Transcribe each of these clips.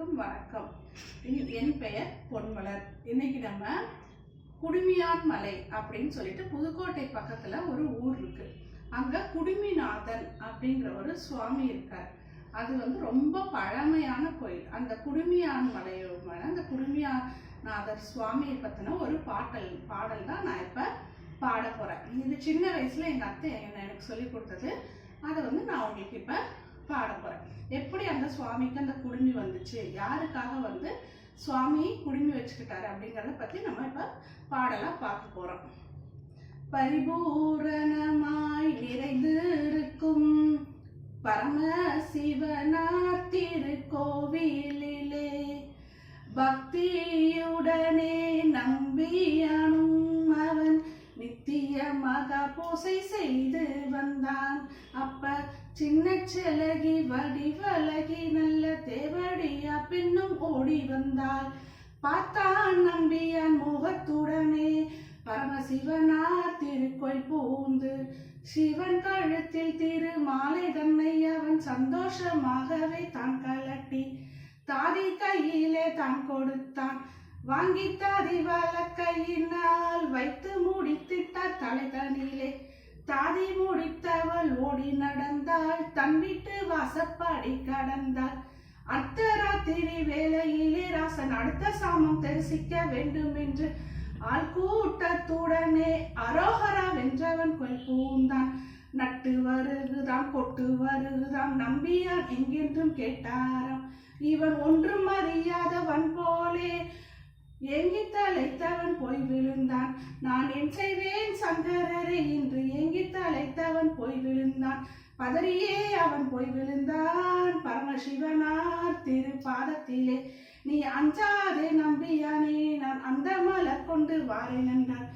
அனைவருக்கும் வணக்கம். என் பெயர் பொன்மலர். இன்னைக்கு நம்ம குடுமியான் மலை அப்படின்னு சொல்லிட்டு புதுக்கோட்டை பக்கத்துல ஒரு ஊர் இருக்கு. அங்க குடுமிநாதன் அப்படிங்கிற ஒரு சுவாமி இருக்கார். அது வந்து ரொம்ப பழமையான கோயில். அந்த குடுமியான் மலையோட அந்த குடுமியாநாதர் சுவாமியை பத்தின ஒரு பாட்டல் பாடல் தான் நான் இப்ப பாட போறேன். இது சின்ன வயசுல எங்க அத்தை என்ன எனக்கு சொல்லி கொடுத்தது. அதை வந்து நான் உங்களுக்கு இப்ப பாட போறேன். எப்படி அந்த சுவாமிக்கு அந்த குடுமி வந்துச்சு? யாருக்காக வந்து சுவாமி குடுமி வச்சுக்கிட்டாரு அப்படிங்கறத பத்தி நம்ம இப்ப பாடலா பார்க்க போறோம். பரிபூரணமாய் நிறைந்திருக்கும் பரமசிவனார் திருக்கோவிலே பக்தியுடனே நம்பியானும் அவன் நித்தியமாக பூசை செய்து வந்தான். அப்ப சின்ன செலகி வடிவழகி நல்ல தேவடியா பின்னும் ஓடி வந்தாள். பார்த்தான் நம்பியான் முகத்துடனே பரமசிவனா திருக்கோய் பூந்து. சிவன் கழுத்தில் திரு மாலை தன்னை அவன் சந்தோஷமாகவே தான் கலட்டி தாதி கையிலே தான் கொடுத்தான். வாங்கி தாதி கையினால் வைத்து முடித்திட்டார் தலை தனியிலே. தாதி முடித்தவள் ஓடி நடந்தாள் தன் வீட்டு வாசப்பாடி கடந்தாள். அர்த்தராத்திரி வேலையிலே ராசன் அடுத்த சாமம் தரிசிக்க வேண்டும் என்று ஆள் கூட்டத்துடனே அரோகரா வென்றவன் கொல் பூந்தான். நட்டு வருகுதான் கொட்டு வருகுதான் நம்பியான் எங்கென்றும் கேட்டாராம். இவன் ஒன்றும் அறியாதவன் போலே ஏங்கி தலைத்தவன் போய் விழுந்தான். நான் என் செய்வேன் சங்கரரே என்று ஏங்கி தலைத்தவன் போய் விழுந்தான். பதறியே அவன் போய் விழுந்தான். பரமசிவனார் திரு பாதத்திலே நீ அஞ்சாதே நம்பியானே நான் அந்த மலர் கொண்டு வாரேன் என்றார்.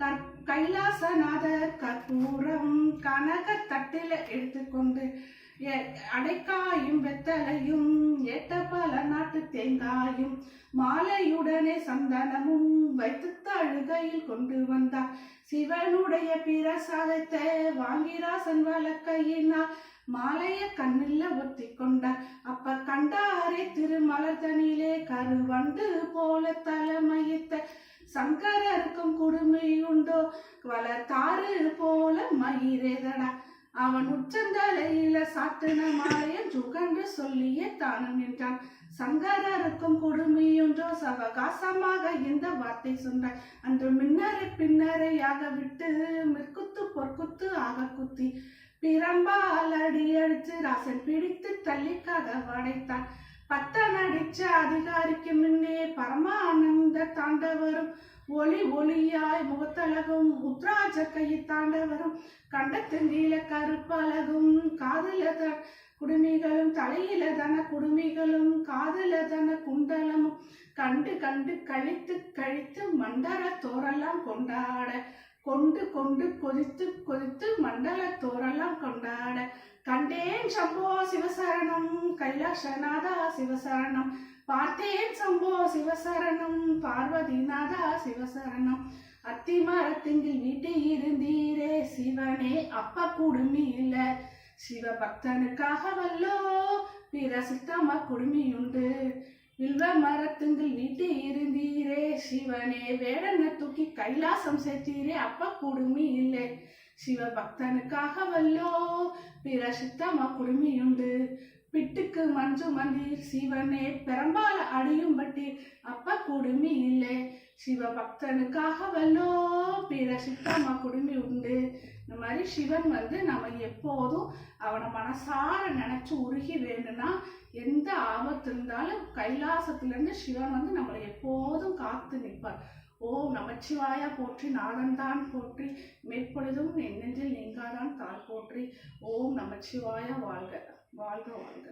கற் கைலாசநாதர் கற்பூரம் கனக தட்டில எடுத்துக்கொண்டு அடைக்காயும் வெத்தலையும் எட்ட தேங்காயும் மாலையுடனே சந்தனமும் வைத்து தழுகையில் கொண்டு வந்தார். சிவனுடைய பிரசாதத்தை வாங்கிராசன் வழக்கையினால் மாலைய கண்ணில் ஒத்தி கொண்டார். அப்ப கண்டாரே திருமலர்தனிலே கருவண்டு போல தலைமையித்த சங்கரருக்கும் குடுமையுண்டோ? வளர்த்தாறு போல மயிரேதடா. அவன் உச்சந்தலையில சாத்தின மாலைய ஜுகன்று சொல்லியே தானும் நின்றான். சங்கரருக்கும் கொடுமையொன்றோ சவகாசமாக இந்த வார்த்தை சொன்னார் அன்று மின்னரை பின்னரையாக விட்டு மிற்குத்து பொற்குத்து ஆக குத்தி பிரம்பால் அடி அடித்து ராசன் பிடித்து தள்ளிக்காக வடைத்தான் பத்தன் அடிச்ச அதிகாரிக்கு முன்னே பரமானந்த தாண்டவரும் ஒளி ஒளியாய் முகத்தழகும் உத்ராஜ கையை தாண்டவரும் கண்டத்தின் நீல கருப்பழகும் காதல த குடுமிகளும் தலையில தன குடுமிகளும் காதல தன குண்டலமும் கண்டு கண்டு கழித்து கழித்து மண்டர தோரெல்லாம் கொண்டாட கொண்டு கொண்டு கொதித்து கொதித்து மண்டல தோரெல்லாம் கொண்டாட. கண்டேன் சம்போ சிவசரணம் கைலாசநாதா சிவசரணம். பார்த்தேன் சம்போ சிவசரணம் பார்வதிநாதா சிவசரணம். அத்திமரத்திங்கில் வீட்டு இருந்தீரே சிவனே அப்ப குடுமி இல்ல சிவபக்தனுக்காக வல்லோ பிற சித்தம குடுமியுண்டு. வில்வ மரத்துங்கள் வீட்டு இருந்தீரே சிவனே வேடனை தூக்கி கைலாசம் சேர்த்தீரே அப்ப குடுமி இல்லை. சிவபக்தனுக்காக வல்லோ பிற சித்தம குடுமியுண்டு. பிட்டுக்கு மஞ்சு மந்திர் சிவனே பெரம்பால அடியும் பட்டி அப்ப குடுமி இல்லை. சிவபக்தனுக்காக வல்லோ பிற சித்தம்மா குடுமி உண்டு. இந்த மாதிரி சிவன் வந்து நம்ம எப்போதும் அவனை மனசார நினைச்சு உருகி வேணும்னா எந்த ஆபத்து இருந்தாலும் கைலாசத்துலேருந்து சிவன் வந்து நம்மளை எப்போதும் காத்து நிற்பார். ஓம் நமச்சிவாயா போற்றி நாதன்தான் போற்றி மேற்பொழுதும் என் நீங்காதான் தாழ் போற்றி. ஓம் நமச்சிவாயா வாழ்க. வாழ்க வாழ்க